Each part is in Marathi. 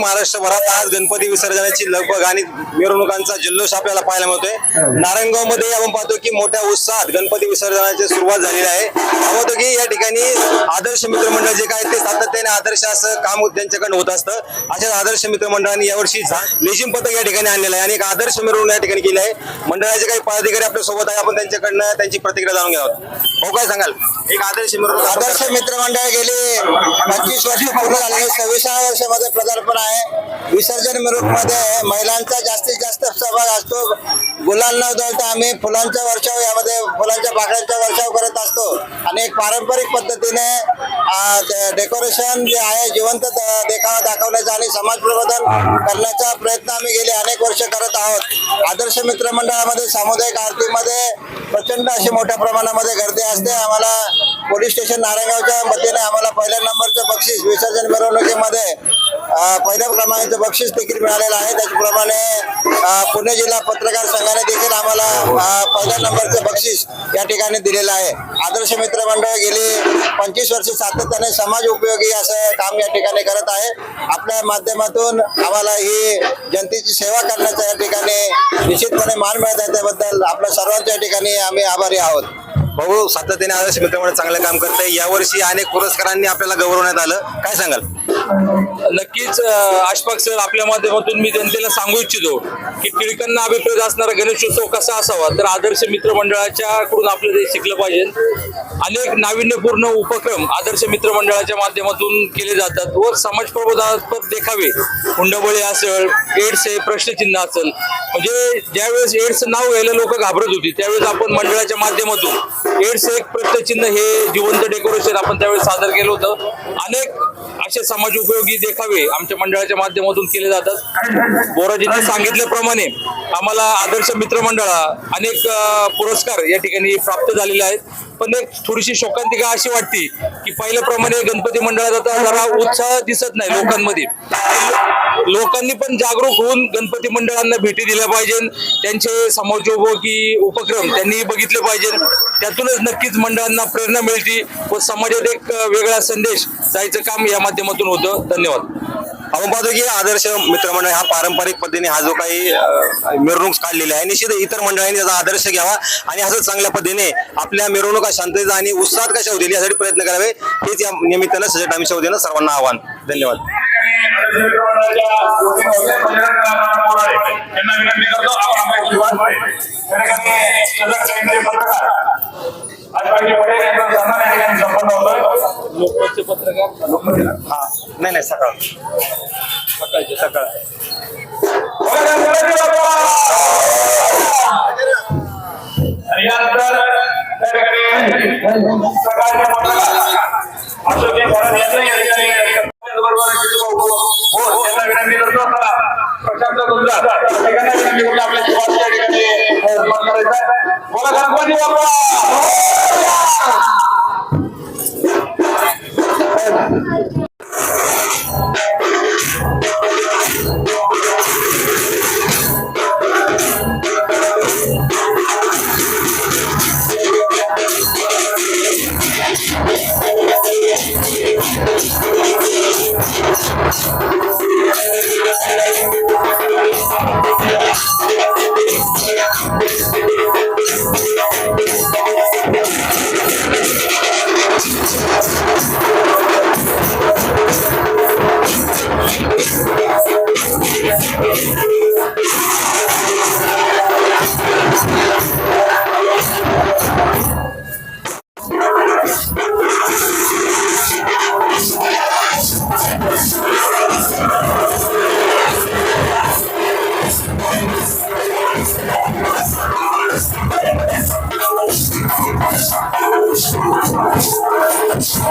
महाराष्ट्रभरात आज गणपती विसर्जनाची लगबग आणि मिरवणुकांचा जल्लोष आपल्याला पाहायला मिळतोय. नारायणगावमध्ये आपण पाहतो की मोठ्या उत्साहात गणपती विसर्जनाची सुरुवात झालेली आहे. पाहतो की या ठिकाणी आदर्श मित्रमंडळ जे काय ते सातत्याने आदर्श असं काम त्यांच्याकडनं होत असतं. अशाच आदर्श मित्रमंडळाने यावर्षी लेझिम पथक या ठिकाणी आणलेलं आहे आणि एक आदर्श मिरवणूक या ठिकाणी केली आहे. मंडळाचे काही पदाधिकारी आपल्यासोबत आहे. आपण त्यांच्याकडनं त्यांची प्रतिक्रिया जाणून घ्यावं हो काय सांगाल? एक आदर्श मिरवणूक आदर्श मित्रमंडळ गेले पंचवीस वर्ष पूर्ण झाले. सव्वीसाव्या वर्षामध्ये पदार्पण आहे. विसर्जन मिरवणुकीमध्ये महिलांचा जास्तीत जास्त सहभाग असतो. गुलाल न उधळता आम्ही फुलांचा वर्षाव यामध्ये फुलांच्या पाकळ्यांचा वर्षाव करत असतो. आणि एक पारंपरिक पद्धतीने डेकोरेशन जे आहे जिवंत देखावा दाखवण्याचा आणि समाज प्रबोधन करण्याचा प्रयत्न आम्ही गेले अनेक वर्ष करत आहोत. आदर्श मित्र मंडळामध्ये सामुदायिक आरतीमध्ये प्रचंड अशी मोठ्या प्रमाणामध्ये गर्दी असते. आम्हाला पोलीस स्टेशन नारायणगावच्या वतीने आम्हाला पहिल्या नंबरचं बक्षीस विसर्जन मिरवणुकीमध्ये पहिल्या क्रमांकाचं बक्षीस देखील मिळालेलं आहे. त्याचप्रमाणे पुणे जिल्हा पत्रकार संघाने देखील आम्हाला पहिल्या नंबरचं बक्षीस या ठिकाणी दिलेलं आहे. आदर्श मित्र मंडळ गेली पंचवीस वर्ष सातत्याने समाज उपयोगी असं काम या ठिकाणी करत आहे. आपल्या माध्यमातून आम्हाला ही जनतेची सेवा करण्याचा या ठिकाणी निश्चितपणे मान मिळत आहे. त्याबद्दल आपल्या सर्वांच्या ठिकाणी आम्ही आभारी आहोत. भाऊ सातत्याने आदर्श मित्रमंडळ चांगलं काम करत आहे यावर्षी अनेक पुरस्कारांनी आपल्याला गौरवण्यात आलं. काय सांगाल? नक्कीच अं, अशफाक सर आपल्या माध्यमातून मी जनतेला सांगू इच्छितो की टिळकांना अभिप्रेत असणारा गणेशोत्सव कसा असावा तर आदर्श मित्रमंडळाच्या कडून आपलं ते शिकलं पाहिजे. अनेक नाविन्यपूर्ण उपक्रम आदर्श मित्रमंडळाच्या माध्यमातून केले जातात व समाज प्रबोधात्मक देखावे. हुंडबळी असेल एड्स हे प्रश्नचिन्ह असेल म्हणजे ज्यावेळेस एड्स नाव घ्यायला लोक घाबरत होती त्यावेळेस आपण मंडळाच्या माध्यमातून एड्स एक प्रश्नचिन्ह हे जिवंत डेकोरेशन आपण त्यावेळेस सादर केलं होतं. अनेक असे समाज उपयोगी देखावे आमच्या मंडळाच्या माध्यमातून केले जातात. बोराजींनी सांगितल्याप्रमाणे आम्हाला आदर्श मित्रमंडळा अनेक पुरस्कार या ठिकाणी प्राप्त झालेले आहेत. पण एक थोडीशी शोकांतिका अशी वाटते की पहिल्याप्रमाणे गणपती मंडळात आता जरा उत्साह दिसत नाही लोकांमध्ये. लोकांनी पण जागरूक होऊन गणपती मंडळांना भेटी दिल्या पाहिजे. त्यांचे समाजोपयोगी उपक्रम त्यांनी बघितले पाहिजे. त्यातूनच नक्कीच मंडळांना प्रेरणा मिळते व समाजात एक वेगळा संदेश जायचं काम या माध्यमातून होतं. धन्यवाद. आपण पाहतो की आदर्श मित्रमंडळ हा पारंपरिक पद्धतीने हा जो काही मिरवणूक काढलेला आहे. निश्चित इतर मंडळांनी त्याचा आदर्श घ्यावा आणि असंच चांगल्या पद्धतीने आपल्या मिरवणुका शांततेचा आणि उत्साहात कशा होतील यासाठी प्रयत्न करावे हेच या निमित्तानं सजट आमच्या वतीनं सर्वांना आव्हान. धन्यवाद. त्यांना विनंती करतो आपण पत्रकार हा नाही नाही सकाळ सकाळचे सकाळ आणि यानंतर सकाळच्या पत्रकार अशोक भरत यांना या ठिकाणी रोजगार ठिकाणी निवडून आपल्या जीवन त्या ठिकाणी करायचा आहे बोला गणपती बाप्पा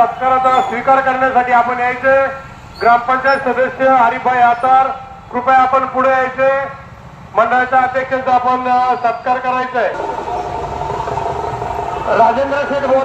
सत्काराचा स्वीकार करण्यासाठी आपण यायचे. ग्रामपंचायत सदस्य हरिभाई आतार कृपया आपण पुढे यायचे. मंडळाच्या अध्यक्षांचा आपण सत्कार करायचा आहे. राजेंद्र शेठ बोल